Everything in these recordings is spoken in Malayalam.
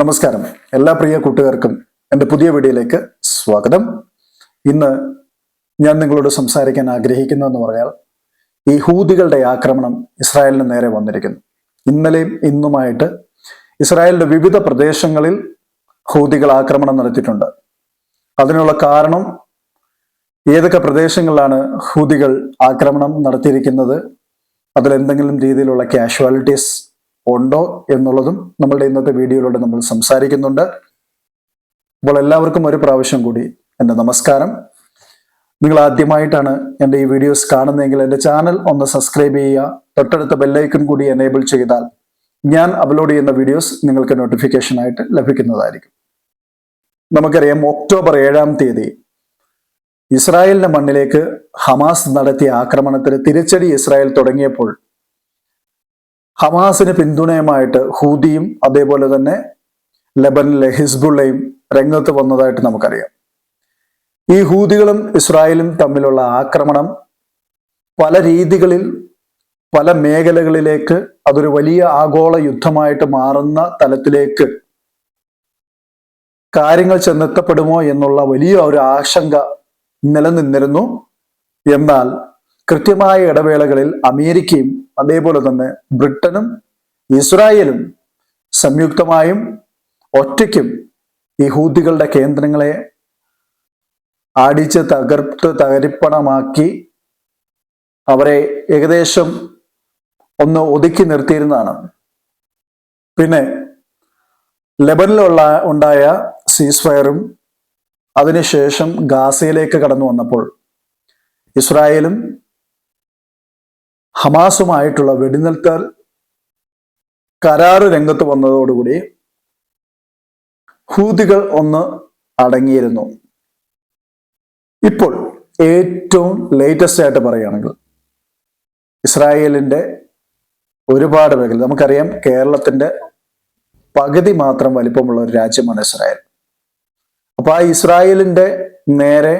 നമസ്കാരം. എല്ലാ പ്രിയ കൂട്ടുകാർക്കും എന്റെ പുതിയ വീഡിയോയിലേക്ക് സ്വാഗതം. ഇന്ന് ഞാൻ നിങ്ങളോട് സംസാരിക്കാൻ ആഗ്രഹിക്കുന്നതെന്ന് പറഞ്ഞാൽ ഈ ഹൂതികളുടെ ആക്രമണം ഇസ്രായേലിന് നേരെ വന്നിരിക്കുന്നു. ഇന്നലെയും ഇന്നുമായിട്ട് ഇസ്രായേലിന്റെ വിവിധ പ്രദേശങ്ങളിൽ ഹൂദികൾ ആക്രമണം നടത്തിയിട്ടുണ്ട്. അതിനുള്ള കാരണം ഏതൊക്കെ പ്രദേശങ്ങളിലാണ് ഹൂദികൾ ആക്രമണം നടത്തിയിരിക്കുന്നത്? അതിലെന്തെങ്കിലും രീതിയിലുള്ള കാഷ്വാലിറ്റീസ് ഉണ്ടോ എന്നുള്ളതും നമ്മളുടെ ഇന്നത്തെ വീഡിയോയിലൂടെ നമ്മൾ സംസാരിക്കുന്നുണ്ട്. അപ്പോൾ എല്ലാവർക്കും ഒരു പ്രാവശ്യം കൂടി എന്റെ നമസ്കാരം. നിങ്ങൾ ആദ്യമായിട്ടാണ് എന്റെ ഈ വീഡിയോസ് കാണുന്നതെങ്കിൽ എന്റെ ചാനൽ ഒന്ന് സബ്സ്ക്രൈബ് ചെയ്യുക തൊട്ടടുത്ത ബെല്ലൈക്കൺ കൂടി എനേബിൾ ചെയ്താൽ ഞാൻ അപ്ലോഡ് ചെയ്യുന്ന വീഡിയോസ് നിങ്ങൾക്ക് നോട്ടിഫിക്കേഷനായിട്ട് ലഭിക്കുന്നതായിരിക്കും. നമുക്കറിയാം ഒക്ടോബർ ഏഴാം തീയതി ഇസ്രായേലിന്റെ മണ്ണിലേക്ക് ഹമാസ് നടത്തിയ ആക്രമണത്തിന് തിരിച്ചടി ഇസ്രായേൽ തുടങ്ങിയപ്പോൾ ഹമാസിന് പിന്തുണയുമായിട്ട് ഹൂദിയും അതേപോലെ തന്നെ ലബനിലെ ഹിസ്ബുള്ളയും രംഗത്ത് വന്നതായിട്ട് നമുക്കറിയാം. ഈ ഹൂദികളും ഇസ്രായേലും തമ്മിലുള്ള ആക്രമണം പല രീതികളിൽ പല മേഖലകളിലേക്ക് അതൊരു വലിയ ആഗോള യുദ്ധമായിട്ട് മാറുന്ന തലത്തിലേക്ക് കാര്യങ്ങൾ ചെന്നെത്തപ്പെടുമോ എന്നുള്ള വലിയ ഒരു ആശങ്ക നിലനിന്നിരുന്നു. എന്നാൽ കൃത്യമായ ഇടവേളകളിൽ അമേരിക്കയും അതേപോലെ തന്നെ ബ്രിട്ടനും ഇസ്രായേലും സംയുക്തമായും ഒറ്റയ്ക്കും യഹൂദികളുടെ കേന്ദ്രങ്ങളെ അടിച്ച് തകർത്ത് തകരിപ്പണമാക്കി അവരെ ഏകദേശം ഒന്ന് ഒതുക്കി നിർത്തിയിരുന്നതാണ്. പിന്നെ ലെബനിലുള്ള ഉണ്ടായ സീസ് ഫയറും അതിനുശേഷം ഗാസയിലേക്ക് കടന്നു വന്നപ്പോൾ ഇസ്രായേലും ഹമാസുമായിട്ടുള്ള വെടിനിർത്തൽ കരാറ് രംഗത്ത് വന്നതോടുകൂടി ഹൂതികൾ ഒന്ന് അടങ്ങിയിരുന്നു. ഇപ്പോൾ ഏറ്റവും ലേറ്റസ്റ്റ് ആയിട്ട് പറയുകയാണെങ്കിൽ ഇസ്രായേലിന്റെ ഒരുപാട് മേഖല നമുക്കറിയാം കേരളത്തിന്റെ പകുതി മാത്രം വലിപ്പമുള്ള ഒരു രാജ്യമാണ് ഇസ്രായേൽ. അപ്പൊ ആ ഇസ്രായേലിന്റെ നേരെ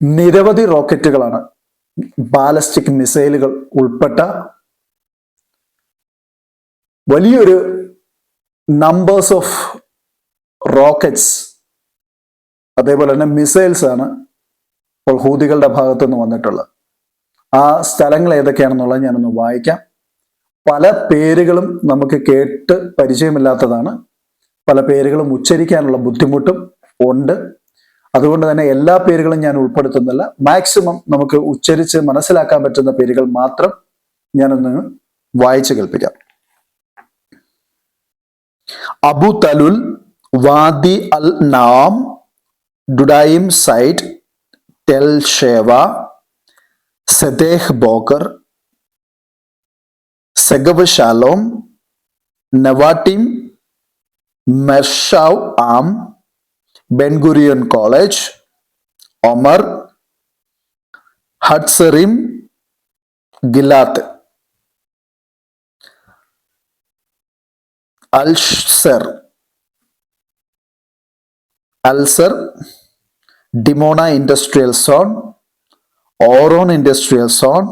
നിരവധി റോക്കറ്റുകളാണ് ബാലസ്റ്റിക് മിസൈലുകൾ ഉൾപ്പെട്ട വലിയൊരു നമ്പേഴ്സ് ഓഫ് റോക്കറ്റ്സ് അതേപോലെ തന്നെ മിസൈൽസ് ആണ് ഇപ്പോൾ ഹൂതികളുടെ ഭാഗത്തു നിന്ന് വന്നിട്ടുള്ളത്. ആ സ്ഥലങ്ങൾ ഏതൊക്കെയാണെന്നുള്ളത് ഞാനൊന്ന് വായിക്കാം. പല പേരുകളും നമുക്ക് കേട്ട് പരിചയമില്ലാത്തതാണ്. പല പേരുകളും ഉച്ചരിക്കാനുള്ള ബുദ്ധിമുട്ടും ഉണ്ട്. അതുകൊണ്ട് തന്നെ എല്ലാ പേരുകളും ഞാൻ ഉൾപ്പെടുത്തുന്നില്ല. മാക്സിമം നമുക്ക് ഉച്ചരിച്ച് മനസ്സിലാക്കാൻ പറ്റുന്ന പേരുകൾ മാത്രം ഞാനൊന്ന് വായിച്ചു കേൾപ്പിക്കാം. Abu തലുൽ Wadi al Naam Dudaim site Tel Sheva Sde Boker Segev Shalom Nevatim മെർഷാവ് ആം Ben Gurion college Omer Hatzerim Gilat അൽസർ അൽസർ Dimona industrial zone Oron industrial zone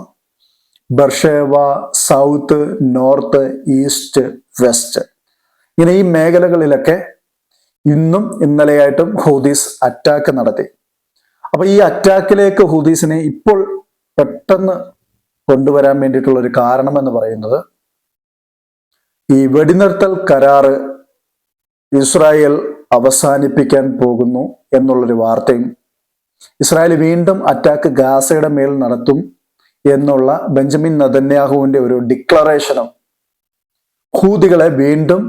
Beersheba south north east west ഇങ്ങനെ ഈ മേഖലകളിലൊക്കെ ഇന്നും ഇന്നലെയായിട്ടും ഹൂദീസ് അറ്റാക്ക് നടത്തി. അപ്പൊ ഈ അറ്റാക്കിലേക്ക് ഹൂദീസിനെ ഇപ്പോൾ പെട്ടെന്ന് കൊണ്ടുവരാൻ വേണ്ടിയിട്ടുള്ള ഒരു കാരണം എന്ന് പറയുന്നത് ഈ വെടിനിർത്തൽ കരാറ് ഇസ്രായേൽ അവസാനിപ്പിക്കാൻ പോകുന്നു എന്നുള്ളൊരു വാർത്തയും ഇസ്രായേൽ വീണ്ടും അറ്റാക്ക് ഗാസയുടെ മേൽ നടത്തും എന്നുള്ള ബെഞ്ചമിൻ നദന്യാഹുവിന്റെ ഒരു ഡിക്ലറേഷനും ഹൂതികളെ വീണ്ടും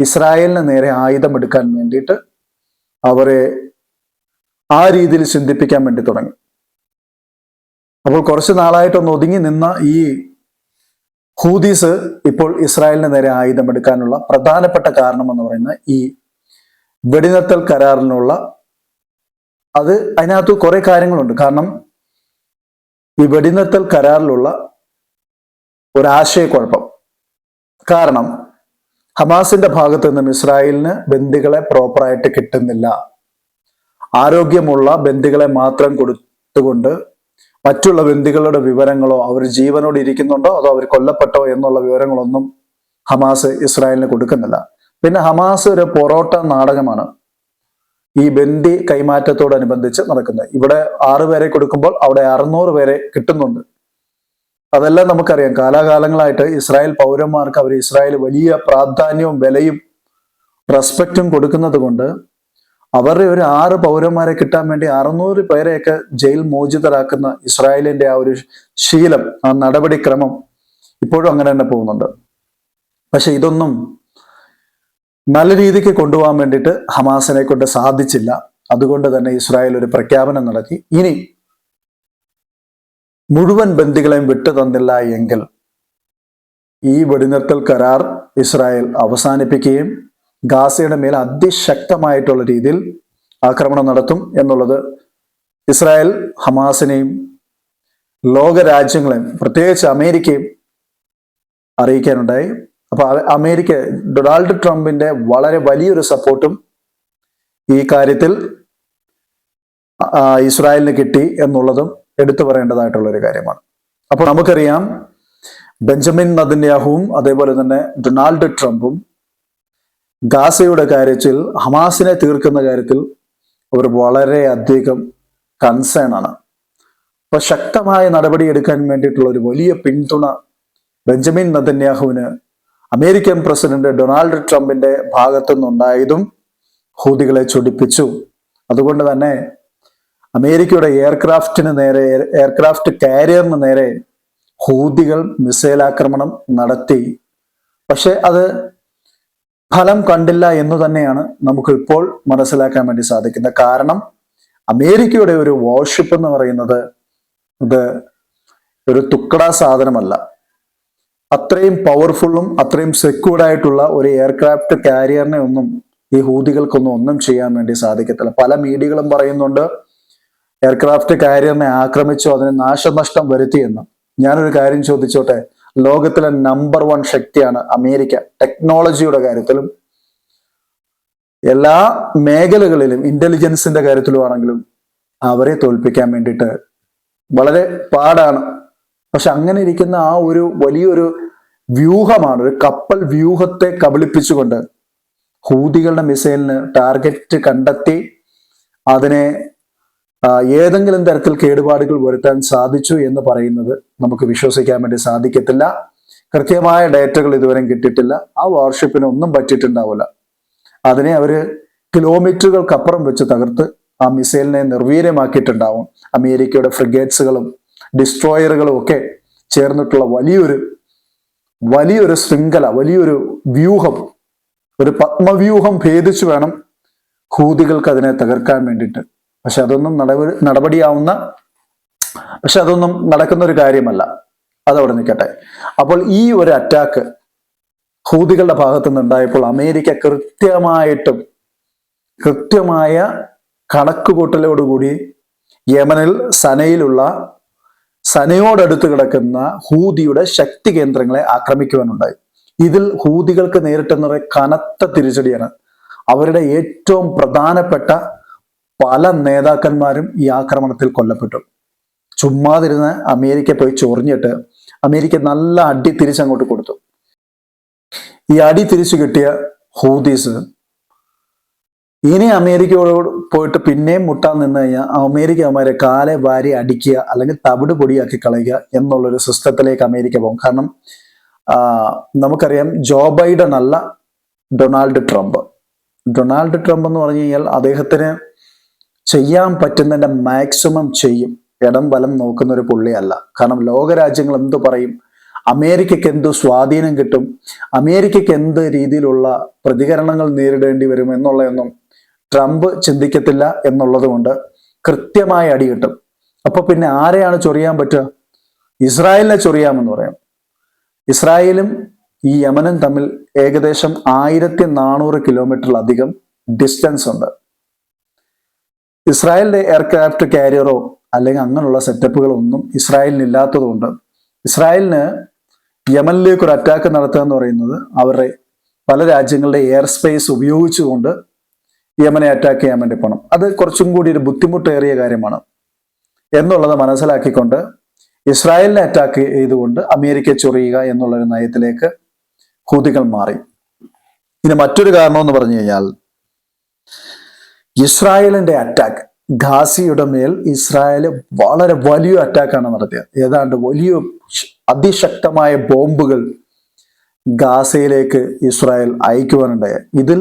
ഇസ്രായേലിന് നേരെ ആയുധമെടുക്കാൻ വേണ്ടിയിട്ട് അവരെ ആ രീതിയിൽ ചിന്തിപ്പിക്കാൻ വേണ്ടി തുടങ്ങി. അപ്പോൾ കുറച്ച് നാളായിട്ടൊന്ന് ഒതുങ്ങി നിന്ന ഈ ഹൂദീസ് ഇപ്പോൾ ഇസ്രായേലിന് നേരെ ആയുധമെടുക്കാനുള്ള പ്രധാനപ്പെട്ട കാരണം എന്ന് പറയുന്നത് ഈ വെടിനിർത്തൽ കരാറിനുള്ള അത് അതിനകത്ത് കുറെ കാര്യങ്ങളുണ്ട്. കാരണം ഈ വെടിനിർത്തൽ കരാറിലുള്ള ഒരാശയക്കുഴപ്പം. കാരണം ഹമാസിന്റെ ഭാഗത്ത് നിന്നും ഇസ്രായേലിന് ബന്ദികളെ പ്രോപ്പറായിട്ട് കിട്ടുന്നില്ല. ആരോഗ്യമുള്ള ബന്ദികളെ മാത്രം കൊടുത്തുകൊണ്ട് മറ്റുള്ള ബന്ദികളുടെ വിവരങ്ങളോ അവർ ജീവനോട് ഇരിക്കുന്നുണ്ടോ അതോ അവർ കൊല്ലപ്പെട്ടോ എന്നുള്ള വിവരങ്ങളൊന്നും ഹമാസ് ഇസ്രായേലിന് കൊടുക്കുന്നില്ല. പിന്നെ ഹമാസ് ഒരു പൊറോട്ട നാടകമാണ്. ഈ ബന്ദി കൈമാറ്റത്തോടനുബന്ധിച്ച് നടക്കുന്നത്. ഇവിടെ ആറുപേരെ കൊടുക്കുമ്പോൾ അവിടെ അറുന്നൂറ് പേരെ കിട്ടുന്നുണ്ട്. അതെല്ലാം നമുക്കറിയാം. കാലാകാലങ്ങളായിട്ട് ഇസ്രായേൽ പൗരന്മാർക്ക് അവർ ഇസ്രായേൽ വലിയ പ്രാധാന്യവും വിലയും റെസ്പെക്റ്റും കൊടുക്കുന്നത് കൊണ്ട് അവരുടെ ഒരു ആറ് പൗരന്മാരെ കിട്ടാൻ വേണ്ടി അറുന്നൂറ് പേരെയൊക്കെ ജയിൽ മോചിതരാക്കുന്ന ഇസ്രായേലിന്റെ ആ ഒരു ശീലം ആ നടപടിക്രമം ഇപ്പോഴും അങ്ങനെ തന്നെ പോകുന്നുണ്ട്. പക്ഷെ ഇതൊന്നും നല്ല രീതിക്ക് കൊണ്ടുപോകാൻ വേണ്ടിയിട്ട് ഹമാസിനെ കൊണ്ട് സാധിച്ചില്ല. അതുകൊണ്ട് തന്നെ ഇസ്രായേൽ ഒരു പ്രഖ്യാപനം നടത്തി. ഇനി മുഴുവൻ ബന്ദികളെയും വിട്ടു തന്നില്ല എങ്കിൽ ഈ വെടിനിർത്തൽ കരാർ ഇസ്രായേൽ അവസാനിപ്പിക്കുകയും ഗാസയുടെ മേൽ അതിശക്തമായിട്ടുള്ള രീതിയിൽ ആക്രമണം നടത്തും എന്നുള്ളത് ഇസ്രായേൽ ഹമാസിനെയും ലോകരാജ്യങ്ങളെയും പ്രത്യേകിച്ച് അമേരിക്കയും അറിയിക്കാനുണ്ടായി. അപ്പൊ അമേരിക്ക ഡൊണാൾഡ് ട്രംപിന്റെ വളരെ വലിയൊരു സപ്പോർട്ടും ഈ കാര്യത്തിൽ ഇസ്രായേലിന് കിട്ടി എന്നുള്ളതും എടുത്തു പറയേണ്ടതായിട്ടുള്ള ഒരു കാര്യമാണ്. അപ്പോൾ നമുക്കറിയാം ബെഞ്ചമിൻ നദന്യാഹുവും അതേപോലെ തന്നെ ഡൊണാൾഡ് ട്രംപും ഗാസയുടെ കാര്യത്തിൽ ഹമാസിനെ തീർക്കുന്ന കാര്യത്തിൽ അവർ വളരെയധികം കൺസേൺ ആണ്. അപ്പൊ ശക്തമായ നടപടി എടുക്കാൻ വേണ്ടിയിട്ടുള്ള ഒരു വലിയ പിന്തുണ ബെഞ്ചമിൻ നദന്യാഹുവിന് അമേരിക്കൻ പ്രസിഡന്റ് ഡൊണാൾഡ് ട്രംപിന്റെ ഭാഗത്തു നിന്നുണ്ടായതും ഹൂതികളെ ചൊടിപ്പിച്ചു. അതുകൊണ്ട് തന്നെ അമേരിക്കയുടെ എയർക്രാഫ്റ്റിന് നേരെ എയർക്രാഫ്റ്റ് കാരിയറിന് നേരെ ഹൂതികൾ മിസൈൽ ആക്രമണം നടത്തി. പക്ഷെ അത് ഫലം കണ്ടില്ല എന്ന് തന്നെയാണ് നമുക്ക് ഇപ്പോൾ മനസ്സിലാക്കാൻ വേണ്ടി സാധിക്കുന്നത്. കാരണം അമേരിക്കയുടെ ഒരു വാർഷിപ്പ് എന്ന് പറയുന്നത് ഇത് ഒരു തുക്കട സാധനമല്ല. അത്രയും പവർഫുള്ളും അത്രയും സെക്യൂർഡ് ആയിട്ടുള്ള ഒരു എയർക്രാഫ്റ്റ് കാരിയറിനെ ഒന്നും ഈ ഹൂതികൾക്കൊന്നും ഒന്നും ചെയ്യാൻ വേണ്ടി സാധിക്കത്തില്ല. പല മീഡിയകളും പറയുന്നുണ്ട് എയർക്രാഫ്റ്റ് കാരിയറിനെ ആക്രമിച്ചു അതിന് നാശനഷ്ടം വരുത്തിയെന്ന് ഞാനൊരു കാര്യം ചോദിച്ചോട്ടെ? ലോകത്തിലെ നമ്പർ വൺ ശക്തിയാണ് അമേരിക്ക. ടെക്നോളജിയുടെ കാര്യത്തിലും എല്ലാ മേഖലകളിലും ഇന്റലിജൻസിന്റെ കാര്യത്തിലും ആണെങ്കിലും അവരെ തോൽപ്പിക്കാൻ വേണ്ടിയിട്ട് വളരെ പാടാണ്. പക്ഷെ അങ്ങനെ ഇരിക്കുന്ന ആ ഒരു വലിയൊരു വ്യൂഹമാണ് ഒരു കപ്പൽ വ്യൂഹത്തെ കബളിപ്പിച്ചുകൊണ്ട് ഹൂതികളുടെ മിസൈലിന് ടാർഗറ്റ് കണ്ടെത്തി അതിനെ ഏതെങ്കിലും തരത്തിൽ കേടുപാടുകൾ വരുത്താൻ സാധിച്ചു എന്ന് പറയുന്നത് നമുക്ക് വിശ്വസിക്കാൻ വേണ്ടി സാധിക്കത്തില്ല. കൃത്യമായ ഡേറ്റകൾ ഇതുവരെ കിട്ടിയിട്ടില്ല. ആ വാർഷിപ്പിന് ഒന്നും പറ്റിയിട്ടുണ്ടാവില്ല. അതിനെ അവർ കിലോമീറ്ററുകൾക്കപ്പുറം വെച്ച് തകർത്ത് ആ മിസൈലിനെ നിർവീര്യമാക്കിയിട്ടുണ്ടാവും. അമേരിക്കയുടെ ഫ്രിഗേറ്റ്സുകളും ഡിസ്ട്രോയറുകളും ഒക്കെ ചേർന്നിട്ടുള്ള വലിയൊരു വലിയൊരു ശൃംഖല വലിയൊരു വ്യൂഹം ഒരു പത്മവ്യൂഹം ഭേദിച്ചു വേണം ഹൂതികൾക്ക് അതിനെ തകർക്കാൻ വേണ്ടിയിട്ട്. പക്ഷെ അതൊന്നും നടപടി നടപടിയാവുന്ന പക്ഷെ അതൊന്നും നടക്കുന്ന ഒരു കാര്യമല്ല. അതവിടെ നിൽക്കട്ടെ. അപ്പോൾ ഈ ഒരു അറ്റാക്ക് ഹൂതികളുടെ ഭാഗത്തു നിന്നുണ്ടായപ്പോൾ അമേരിക്ക കൃത്യമായിട്ടും കൃത്യമായ കണക്കുകൂട്ടലോടുകൂടി യമനിൽ സനയിലുള്ള സനയോടടുത്ത് കിടക്കുന്ന ഹൂതിയുടെ ശക്തി കേന്ദ്രങ്ങളെ ആക്രമിക്കുവാനുണ്ടായി. ഇതിൽ ഹൂതികൾക്ക് നേരിട്ടുന്ന കനത്ത തിരിച്ചടിയാണ്. അവരുടെ ഏറ്റവും പ്രധാനപ്പെട്ട പല നേതാക്കന്മാരും ഈ ആക്രമണത്തിൽ കൊല്ലപ്പെട്ടു. ചുമ്മാതിരുന്ന് അമേരിക്ക പോയി ചൊറിഞ്ഞിട്ട് അമേരിക്ക നല്ല അടി തിരിച്ചങ്ങോട്ട് കൊടുത്തു. ഈ അടി തിരിച്ചു കിട്ടിയ ഹൂദീസ് ഇനി അമേരിക്കയോട് പോയിട്ട് പിന്നെയും മുട്ടാൻ നിന്ന് കഴിഞ്ഞാൽ അമേരിക്ക അവരെ കാലെ വാരി അടിക്കുക അല്ലെങ്കിൽ തവിട് പൊടിയാക്കി കളയുക എന്നുള്ളൊരു സിസ്റ്റത്തിലേക്ക് അമേരിക്ക പോകും. കാരണം നമുക്കറിയാം ജോ ബൈഡൻ അല്ല ഡൊണാൾഡ് ട്രംപ്. ഡൊണാൾഡ് ട്രംപ് എന്ന് പറഞ്ഞു കഴിഞ്ഞാൽ അദ്ദേഹത്തിന് ചെയ്യാൻ പറ്റുന്നതിന്റെ മാക്സിമം ചെയ്യും. ഇടം വലം നോക്കുന്ന ഒരു പുള്ളിയല്ല. കാരണം ലോകരാജ്യങ്ങൾ എന്ത് പറയും? അമേരിക്കയ്ക്ക് എന്ത് സ്വാധീനം കിട്ടും? അമേരിക്കയ്ക്ക് എന്ത് രീതിയിലുള്ള പ്രതികരണങ്ങൾ നേരിടേണ്ടി വരും എന്നുള്ളതൊന്നും ട്രംപ് ചിന്തിക്കത്തില്ല എന്നുള്ളത് കൊണ്ട് കൃത്യമായി അടി കിട്ടും. അപ്പൊ പിന്നെ ആരെയാണ് ചൊറിയാൻ പറ്റുക? ഇസ്രായേലിനെ ചൊറിയാമെന്ന് പറയാം. ഇസ്രായേലും ഈ യമനും തമ്മിൽ ഏകദേശം ആയിരത്തി നാനൂറ് കിലോമീറ്ററിലധികം ഡിസ്റ്റൻസ് ഉണ്ട്. ഇസ്രായേലിന്റെ എയർക്രാഫ്റ്റ് കാരിയറോ അല്ലെങ്കിൽ അങ്ങനെയുള്ള സെറ്റപ്പുകളോ ഒന്നും ഇസ്രായേലിന് ഇല്ലാത്തതുകൊണ്ട് ഇസ്രായേലിന് യമനിലേക്ക് ഒരു അറ്റാക്ക് നടത്തുക എന്ന് പറയുന്നത് അവരുടെ പല രാജ്യങ്ങളുടെ എയർ സ്പേസ് ഉപയോഗിച്ചുകൊണ്ട് യമനെ അറ്റാക്ക് ചെയ്യാൻ വേണ്ടി പോകണം അത് കുറച്ചും കൂടി ഒരു ബുദ്ധിമുട്ടേറിയ കാര്യമാണ്. എന്നുള്ളത് മനസ്സിലാക്കിക്കൊണ്ട് ഇസ്രായേലിനെ അറ്റാക്ക് ചെയ്തുകൊണ്ട് അമേരിക്ക ചൊറിയുക എന്നുള്ളൊരു നയത്തിലേക്ക് ഹൂതികൾ മാറി. ഇനി മറ്റൊരു കാരണം എന്ന് പറഞ്ഞു കഴിഞ്ഞാൽ ഇസ്രായേലിന്റെ അറ്റാക്ക് ഖാസിയുടെ മേൽ ഇസ്രായേൽ വളരെ വലിയ അറ്റാക്കാണ് നടത്തിയത്. ഏതാണ്ട് വലിയ അതിശക്തമായ ബോംബുകൾ ഗാസയിലേക്ക് ഇസ്രായേൽ അയക്കുവാനുണ്ടായി. ഇതിൽ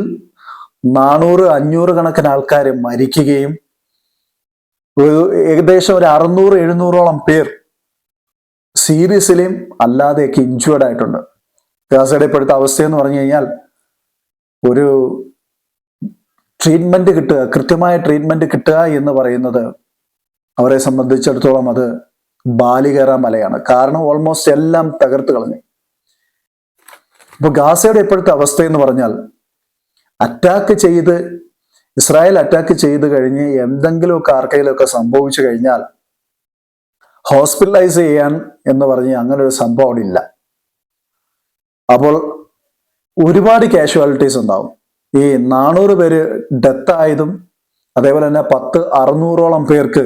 നാനൂറ് അഞ്ഞൂറ് കണക്കിന് ആൾക്കാർ മരിക്കുകയും ഏകദേശം ഒരു അറുന്നൂറ് എഴുന്നൂറോളം പേർ സീരിയസിലെയും അല്ലാതെയൊക്കെ ഇഞ്ചുവേർഡ് ആയിട്ടുണ്ട്. ഗാസയുടെ ഇപ്പോഴത്തെ അവസ്ഥയെന്ന് പറഞ്ഞു കഴിഞ്ഞാൽ ഒരു ട്രീറ്റ്മെന്റ് കിട്ടുക കൃത്യമായ ട്രീറ്റ്മെന്റ് കിട്ടുക എന്ന് പറയുന്നത് അവരെ സംബന്ധിച്ചിടത്തോളം അത് ബാലികേറ മലയാണ്. കാരണം ഓൾമോസ്റ്റ് എല്ലാം തകർത്ത് കളഞ്ഞു. ഇപ്പൊ ഗാസയുടെ ഇപ്പോഴത്തെ അവസ്ഥ എന്ന് പറഞ്ഞാൽ അറ്റാക്ക് ചെയ്ത് ഇസ്രായേൽ അറ്റാക്ക് ചെയ്ത് കഴിഞ്ഞ് എന്തെങ്കിലുമൊക്കെ ആർക്കെങ്കിലുമൊക്കെ സംഭവിച്ചു കഴിഞ്ഞാൽ ഹോസ്പിറ്റലൈസ് ചെയ്യാൻ എന്ന് പറഞ്ഞ് അങ്ങനെ ഒരു സംഭവം അവിടെ ഇല്ല. അപ്പോൾ ഒരുപാട് കാഷ്വാലിറ്റീസ് ഉണ്ടാവും. ഈ നാനൂറ് പേര് ഡെത്തായതും അതേപോലെ തന്നെ പത്ത് അറുന്നൂറോളം പേർക്ക്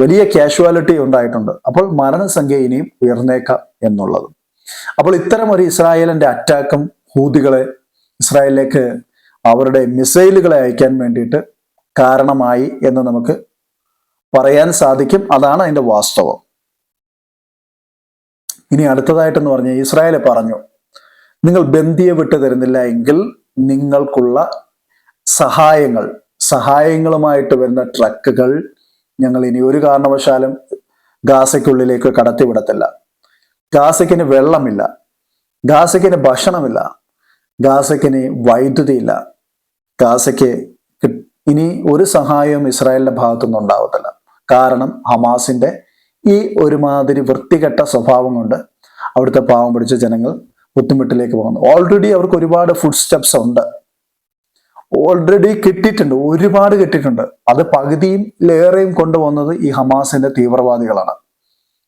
വലിയ കാഷ്വാലിറ്റി ഉണ്ടായിട്ടുണ്ട്. അപ്പോൾ മരണസംഖ്യ ഇനിയും ഉയർന്നേക്കാം എന്നുള്ളത്. അപ്പോൾ ഇത്തരം ഒരു ഇസ്രായേലിന്റെ അറ്റാക്കും ഹൂതികളെ ഇസ്രായേലിലേക്ക് അവരുടെ മിസൈലുകളെ അയക്കാൻ വേണ്ടിയിട്ട് കാരണമായി എന്ന് നമുക്ക് പറയാൻ സാധിക്കും. അതാണ് അതിന്റെ വാസ്തവം. ഇനി അടുത്തതായിട്ടെന്ന് പറഞ്ഞ ഇസ്രായേൽ പറഞ്ഞു നിങ്ങൾ ബന്ദിയെ വിട്ടു തരുന്നില്ല എങ്കിൽ നിങ്ങൾക്കുള്ള സഹായങ്ങൾ സഹായങ്ങളുമായിട്ട് വരുന്ന ട്രക്കുകൾ ഞങ്ങൾ ഇനി ഒരു കാരണവശാലും ഗാസയ്ക്കുള്ളിലേക്ക് കടത്തിവിടത്തില്ല. ഗാസയ്ക്കിന് വെള്ളമില്ല ഗാസയ്ക്കിന് ഭക്ഷണമില്ല ഗാസയ്ക്കിന് വൈദ്യുതിയില്ല ഗാസയ്ക്ക് ഇനി ഒരു സഹായവും ഇസ്രായേലിന്റെ ഭാഗത്തുനിന്ന് ഉണ്ടാവത്തില്ല. കാരണം ഹമാസിന്റെ ഈ ഒരുമാതിരി വൃത്തികെട്ട സ്വഭാവം കൊണ്ട് അവിടുത്തെ പാവം പിടിച്ച ജനങ്ങൾ ബുദ്ധിമുട്ടിലേക്ക് പോകുന്നു. ഓൾറെഡി അവർക്ക് ഒരുപാട് ഫുഡ് സ്റ്റെപ്സ് ഉണ്ട്. ഓൾറെഡി കിട്ടിയിട്ടുണ്ട് ഒരുപാട് കിട്ടിയിട്ടുണ്ട്. അത് പകുതിയും ലേറെയും കൊണ്ടുവന്നത് ഈ ഹമാസിന്റെ തീവ്രവാദികളാണ്.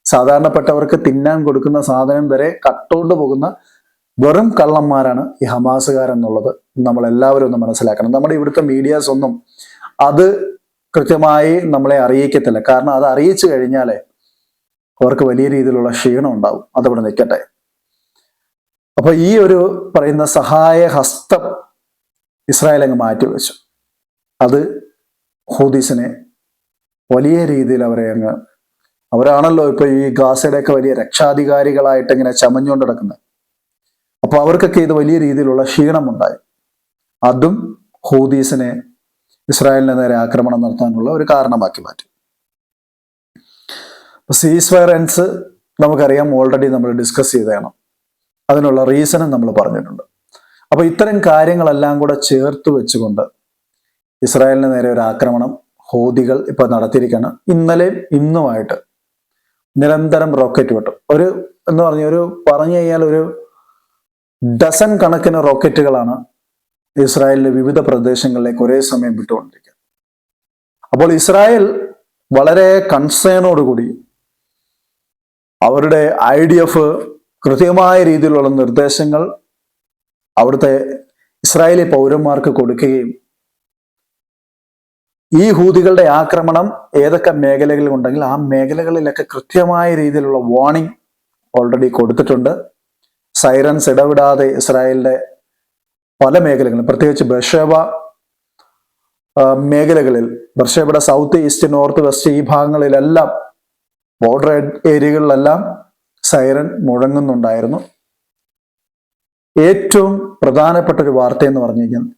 സാധാരണപ്പെട്ടവർക്ക് തിന്നാൻ കൊടുക്കുന്ന സാധനം വരെ കട്ടുകൊണ്ട് പോകുന്ന വെറും കള്ളന്മാരാണ് ഈ ഹമാസുകാരെന്നുള്ളത് നമ്മൾ എല്ലാവരും ഒന്ന് മനസ്സിലാക്കണം. നമ്മുടെ ഇവിടുത്തെ മീഡിയാസ് ഒന്നും അത് കൃത്യമായി നമ്മളെ അറിയിക്കത്തില്ല. കാരണം അത് അറിയിച്ചു കഴിഞ്ഞാലേ അവർക്ക് വലിയ രീതിയിലുള്ള ക്ഷീണം ഉണ്ടാവും. അതവിടെ നിൽക്കട്ടെ. അപ്പൊ ഈ ഒരു പറയുന്ന സഹായ ഹസ്തം ഇസ്രായേൽ അങ്ങ് മാറ്റിവെച്ചു അത് ഹൂദീസിനെ വലിയ രീതിയിൽ അവരെ അങ്ങ് അവരാണല്ലോ ഇപ്പൊ ഈ ഗാസയുടെയൊക്കെ വലിയ രക്ഷാധികാരികളായിട്ട് ഇങ്ങനെ ചമഞ്ഞുകൊണ്ട് നടക്കുന്നത്. അപ്പൊ അവർക്കൊക്കെ ഇത് വലിയ രീതിയിലുള്ള ക്ഷീണം ഉണ്ടായി അതും ഹൂദീസിനെ ഇസ്രായേലിന് നേരെ ആക്രമണം നടത്താനുള്ള ഒരു കാരണമാക്കി മാറ്റി. സീസ് ഫയർ എൻസ് നമുക്കറിയാം ഓൾറെഡി നമ്മൾ ഡിസ്കസ് ചെയ്തതാണ്. അതിനുള്ള റീസണും നമ്മൾ പറഞ്ഞിട്ടുണ്ട്. അപ്പോൾ ഇത്തരം കാര്യങ്ങളെല്ലാം കൂടെ ചേർത്ത് വെച്ചുകൊണ്ട് ഇസ്രായേലിന് നേരെ ഒരു ആക്രമണം ഹോദികൾ ഇപ്പോൾ നടത്തിയിരിക്കുകയാണ്. ഇന്നലെയും ഇന്നുമായിട്ട് നിരന്തരം റോക്കറ്റ് വിട്ടു. ഒരു എന്ന് പറഞ്ഞ ഒരു പറഞ്ഞു കഴിഞ്ഞാൽ ഒരു ഡസൻ കണക്കിന് റോക്കറ്റുകളാണ് ഇസ്രായേലിലെ വിവിധ പ്രദേശങ്ങളിലേക്ക് ഒരേ സമയം വിട്ടുകൊണ്ടിരിക്കുക അപ്പോൾ ഇസ്രായേൽ വളരെ കൺസേണോടുകൂടി അവരുടെ ഐ ഡി എഫ് കൃത്യമായ രീതിയിലുള്ള നിർദ്ദേശങ്ങൾ അവിടുത്തെ ഇസ്രായേലി പൗരന്മാർക്ക് കൊടുക്കുകയും ഈ ഹൂതികളുടെ ആക്രമണം ഏതൊക്കെ മേഖലകളിൽ ഉണ്ടെങ്കിൽ ആ മേഖലകളിലൊക്കെ കൃത്യമായ രീതിയിലുള്ള വാർണിംഗ് ഓൾറെഡി കൊടുത്തിട്ടുണ്ട്. സൈറൻസ് ഇടവിടാതെ ഇസ്രായേലിന്റെ പല മേഖലകളിലും പ്രത്യേകിച്ച് ബർഷേബ മേഖലകളിൽ ബർഷേബയുടെ സൗത്ത് ഈസ്റ്റ് നോർത്ത് വെസ്റ്റ് ഈ ഭാഗങ്ങളിലെല്ലാം ബോർഡർ ഏരിയകളിലെല്ലാം സൈറൻ മുഴങ്ങുന്നുണ്ടായിരുന്നു. ഏറ്റവും പ്രധാനപ്പെട്ട ഒരു വാർത്ത എന്ന് പറഞ്ഞിരിക്കുന്നത്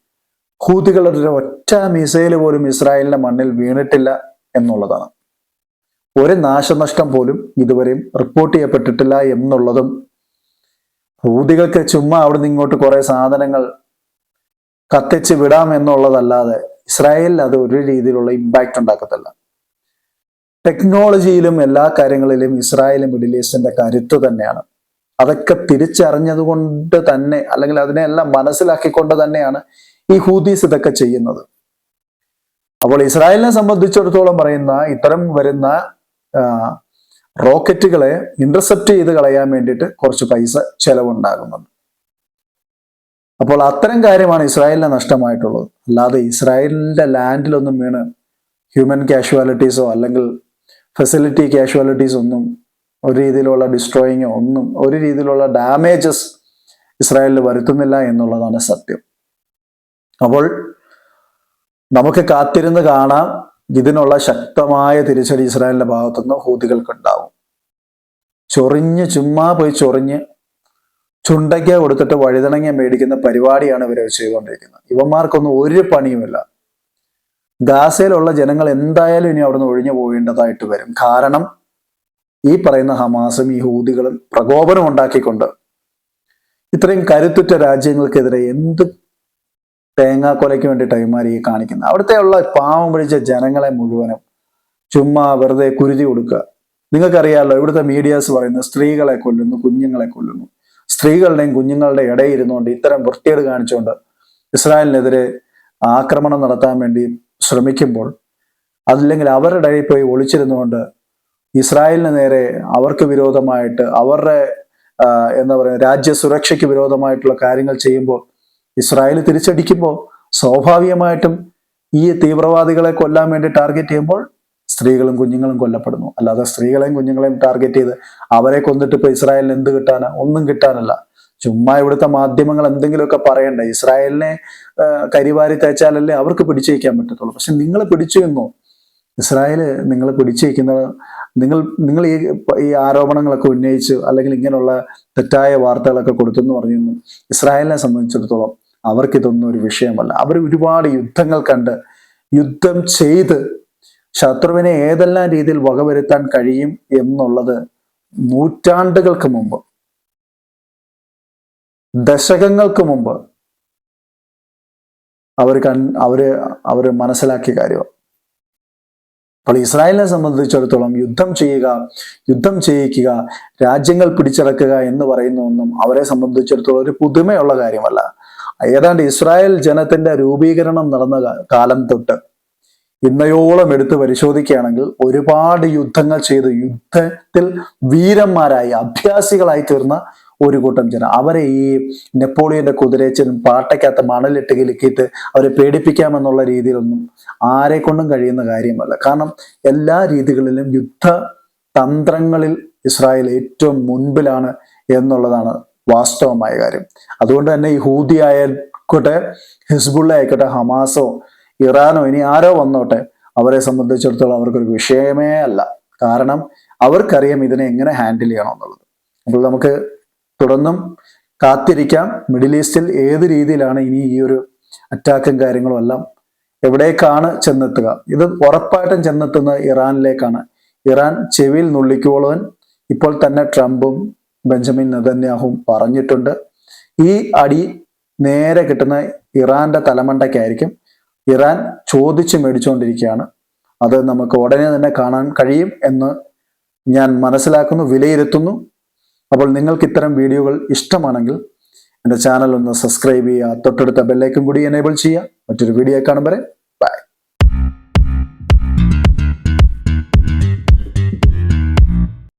ഹൂതികളുടെ ഒരു ഒറ്റ മിസൈൽ പോലും ഇസ്രായേലിന്റെ മണ്ണിൽ വീണിട്ടില്ല എന്നുള്ളതാണ്. ഒരു നാശനഷ്ടം പോലും ഇതുവരെയും റിപ്പോർട്ട് ചെയ്യപ്പെട്ടിട്ടില്ല എന്നുള്ളതും ഹൂതികൾക്ക് ചുമ്മാ അവിടുന്ന് ഇങ്ങോട്ട് കുറെ സാധനങ്ങൾ കത്തിച്ച് വിടാം എന്നുള്ളതല്ലാതെ ഇസ്രായേലിൽ അത് ഒരു രീതിയിലുള്ള ഇമ്പാക്റ്റ് ഉണ്ടാക്കത്തില്ല. ടെക്നോളജിയിലും എല്ലാ കാര്യങ്ങളിലും ഇസ്രായേലും മിഡിൽ ഈസ്റ്റിന്റെ കരുത്ത് തന്നെയാണ്. അതൊക്കെ തിരിച്ചറിഞ്ഞതുകൊണ്ട് തന്നെ അല്ലെങ്കിൽ അതിനെല്ലാം മനസ്സിലാക്കിക്കൊണ്ട് തന്നെയാണ് ഈ ഹൂദീസ് ഇതൊക്കെ ചെയ്യുന്നത്. അപ്പോൾ ഇസ്രായേലിനെ സംബന്ധിച്ചിടത്തോളം പറയുന്ന ഇത്തരം വരുന്ന റോക്കറ്റുകളെ ഇന്റർസെപ്റ്റ് ചെയ്ത് കളയാൻ വേണ്ടിയിട്ട് കുറച്ച് പൈസ ചെലവുണ്ടാകുന്നുണ്ട്. അപ്പോൾ അത്തരം കാര്യമാണ് ഇസ്രായേലിനെ നഷ്ടമായിട്ടുള്ളത്. അല്ലാതെ ഇസ്രായേലിന്റെ ലാൻഡിലൊന്നും വീണ് ഹ്യൂമൻ കാഷ്വാലിറ്റീസോ അല്ലെങ്കിൽ ഫെസിലിറ്റി കാഷ്വാലിറ്റീസ് ഒന്നും ഒരു രീതിയിലുള്ള ഡിസ്ട്രോയിങ്ങോ ഒന്നും ഒരു രീതിയിലുള്ള ഡാമേജസ് ഇസ്രായേലിൽ വരുത്തുന്നില്ല എന്നുള്ളതാണ് സത്യം. അപ്പോൾ നമുക്ക് കാത്തിരുന്ന് കാണാം ഇതിനുള്ള ശക്തമായ തിരിച്ചടി ഇസ്രായേലിന്റെ ഭാഗത്തുനിന്ന് ഹൂതികൾക്ക് ഉണ്ടാവും ചൊറിഞ്ഞ് ചുമ്മാ പോയി ചൊറിഞ്ഞ് ചുണ്ടയ്ക്ക കൊടുത്തിട്ട് വഴുതണങ്ങ മേടിക്കുന്ന പരിപാടിയാണ് ഇവർ ചെയ്തുകൊണ്ടിരിക്കുന്നത്. ഇവന്മാർക്കൊന്നും ഒരു പണിയുമില്ല. ഗാസയിലുള്ള ജനങ്ങൾ എന്തായാലും ഇനി അവിടുന്ന് ഒഴിഞ്ഞു പോകേണ്ടതായിട്ട് വരും. കാരണം ഈ പറയുന്ന ഹമാസും ഈ ഹൂദികളും പ്രകോപനം ഉണ്ടാക്കിക്കൊണ്ട് ഇത്രയും കരുത്തുറ്റ രാജ്യങ്ങൾക്കെതിരെ എന്ത് തേങ്ങാക്കൊലയ്ക്ക് വേണ്ടി ടൈമാരി കാണിക്കുന്നത്? അവിടുത്തെ ഉള്ള പാവം പിടിച്ച ജനങ്ങളെ മുഴുവനും ചുമ്മാ വെറുതെ കുരുതി കൊടുക്കുക. നിങ്ങൾക്കറിയാമല്ലോ ഇവിടുത്തെ മീഡിയാസ് പറയുന്നത് സ്ത്രീകളെ കൊല്ലുന്നു കുഞ്ഞുങ്ങളെ കൊല്ലുന്നു. സ്ത്രീകളുടെയും കുഞ്ഞുങ്ങളുടെ ഇടയിൽ ഇരുന്നുകൊണ്ട് ഇത്തരം വൃത്തികേട് കാണിച്ചുകൊണ്ട് ഇസ്രായേലിനെതിരെ ആക്രമണം നടത്താൻ വേണ്ടി ശ്രമിക്കുമ്പോൾ അതില്ലെങ്കിൽ അവരുടെ ഇടയിൽ പോയി ഒളിച്ചിരുന്നുകൊണ്ട് ഇസ്രായേലിന് നേരെ അവർക്ക് വിരോധമായിട്ട് അവരുടെ എന്താ പറയുക രാജ്യ സുരക്ഷയ്ക്ക് വിരോധമായിട്ടുള്ള കാര്യങ്ങൾ ചെയ്യുമ്പോൾ ഇസ്രായേൽ തിരിച്ചടിക്കുമ്പോൾ സ്വാഭാവികമായിട്ടും ഈ തീവ്രവാദികളെ കൊല്ലാൻ വേണ്ടി ടാർഗറ്റ് ചെയ്യുമ്പോൾ സ്ത്രീകളും കുഞ്ഞുങ്ങളും കൊല്ലപ്പെടുന്നു. അല്ലാതെ സ്ത്രീകളെയും കുഞ്ഞുങ്ങളെയും ടാർഗറ്റ് ചെയ്ത് അവരെ കൊന്നിട്ട് ഇപ്പൊ ഇസ്രായേലിന് എന്ത് കിട്ടാനാ? ഒന്നും കിട്ടാനല്ല. ചുമ്മാ ഇവിടുത്തെ മാധ്യമങ്ങൾ എന്തെങ്കിലുമൊക്കെ പറയണ്ടേ? ഇസ്രായേലിനെ കരിവാരി തേച്ചാലല്ലേ അവർക്ക് പിടിച്ചേക്കാൻ പറ്റത്തുള്ളൂ. പക്ഷെ നിങ്ങൾ പിടിച്ചു എന്നോ ഇസ്രായേൽ നിങ്ങൾ പിടിച്ചു വയ്ക്കുന്നത് നിങ്ങൾ നിങ്ങൾ ഈ ഈ ആരോപണങ്ങളൊക്കെ ഉന്നയിച്ച് അല്ലെങ്കിൽ ഇങ്ങനെയുള്ള തെറ്റായ വാർത്തകളൊക്കെ കൊടുത്തെന്ന് പറഞ്ഞു ഇസ്രായേലിനെ സംബന്ധിച്ചിടത്തോളം അവർക്കിതൊന്നും ഒരു വിഷയമല്ല. അവർ ഒരുപാട് യുദ്ധങ്ങൾ കണ്ട് യുദ്ധം ചെയ്ത് ശത്രുവിനെ ഏതെല്ലാം രീതിയിൽ വകവരുത്താൻ കഴിയും എന്നുള്ളത് നൂറ്റാണ്ടുകൾക്ക് മുമ്പ് ദശകങ്ങൾക്ക് മുമ്പ് അവർ കൺ അവർ അവർ മനസ്സിലാക്കിയ കാര്യമാണ് അപ്പോൾ ഇസ്രായേലിനെ സംബന്ധിച്ചിടത്തോളം യുദ്ധം ചെയ്യുക യുദ്ധം ചെയ്യിക്കുക രാജ്യങ്ങൾ പിടിച്ചടക്കുക എന്ന് പറയുന്ന ഒന്നും അവരെ സംബന്ധിച്ചിടത്തോളം ഒരു പുതുമയുള്ള കാര്യമല്ല. ഏതാണ്ട് ഇസ്രായേൽ ജനത്തിന്റെ രൂപീകരണം നടന്ന കാലം തൊട്ട് ഇന്നയോളം എടുത്ത് പരിശോധിക്കുകയാണെങ്കിൽ ഒരുപാട് യുദ്ധങ്ങൾ ചെയ്ത് യുദ്ധത്തിൽ വീരന്മാരായി അഭ്യാസികളായി തീർന്ന ഒരു കൂട്ടം ജനം. അവരെ ഈ നെപ്പോളിയന്റെ കുതിരച്ചനും പാട്ടയ്ക്കകത്ത് മണലിട്ട് കിലുക്കിയിട്ട് അവരെ പേടിപ്പിക്കാമെന്നുള്ള രീതിയിലൊന്നും ആരെ കൊണ്ടും കഴിയുന്ന കാര്യമല്ല. കാരണം എല്ലാ രീതികളിലും യുദ്ധ തന്ത്രങ്ങളിൽ ഇസ്രായേൽ ഏറ്റവും മുൻപിലാണ് എന്നുള്ളതാണ് വാസ്തവമായ കാര്യം. അതുകൊണ്ട് തന്നെ ഈ ഹൂതി ആയിക്കോട്ടെ ഹിസ്ബുള്ള ആയിക്കോട്ടെ ഹമാസോ ഇറാനോ ഇനി ആരോ വന്നോട്ടെ അവരെ സംബന്ധിച്ചിടത്തോളം അവർക്കൊരു വിഷയമേ അല്ല. കാരണം അവർക്കറിയാം ഇതിനെ എങ്ങനെ ഹാൻഡിൽ ചെയ്യണം എന്നുള്ളത് അപ്പോൾ നമുക്ക് തുടർന്നും കാത്തിരിക്കാം. മിഡിൽ ഈസ്റ്റിൽ ഏത് രീതിയിലാണ് ഇനി ഈ ഒരു അറ്റാക്കും കാര്യങ്ങളും എല്ലാം എവിടേക്കാണ് ചെന്നെത്തുക? ഇത് ഉറപ്പായിട്ടും ചെന്നെത്തുന്നത് ഇറാനിലേക്കാണ്. ഇറാൻ ചെവിയിൽ നുള്ളിക്കോളവൻ ഇപ്പോൾ തന്നെ ട്രംപും ബെഞ്ചമിൻ നെതന്യാഹും പറഞ്ഞിട്ടുണ്ട്. ഈ അടി നേരെ കിട്ടുന്ന ഇറാന്റെ തലമണ്ടയ്ക്കായിരിക്കും. ഇറാൻ ചോദിച്ചു മേടിച്ചുകൊണ്ടിരിക്കുകയാണ്. അത് നമുക്ക് ഉടനെ തന്നെ കാണാൻ കഴിയും എന്ന് ഞാൻ മനസ്സിലാക്കുന്നു വിലയിരുത്തുന്നു. അപ്പോൾ നിങ്ങൾക്ക് ഇത്തരം വീഡിയോകൾ ഇഷ്ടമാണെങ്കിൽ എന്റെ ചാനൽ ഒന്ന് സബ്സ്ക്രൈബ് ചെയ്യുക തൊട്ടടുത്ത ബെല്ലൈക്കും കൂടി എനേബിൾ ചെയ്യുക. മറ്റൊരു വീഡിയോ കാണും വരെ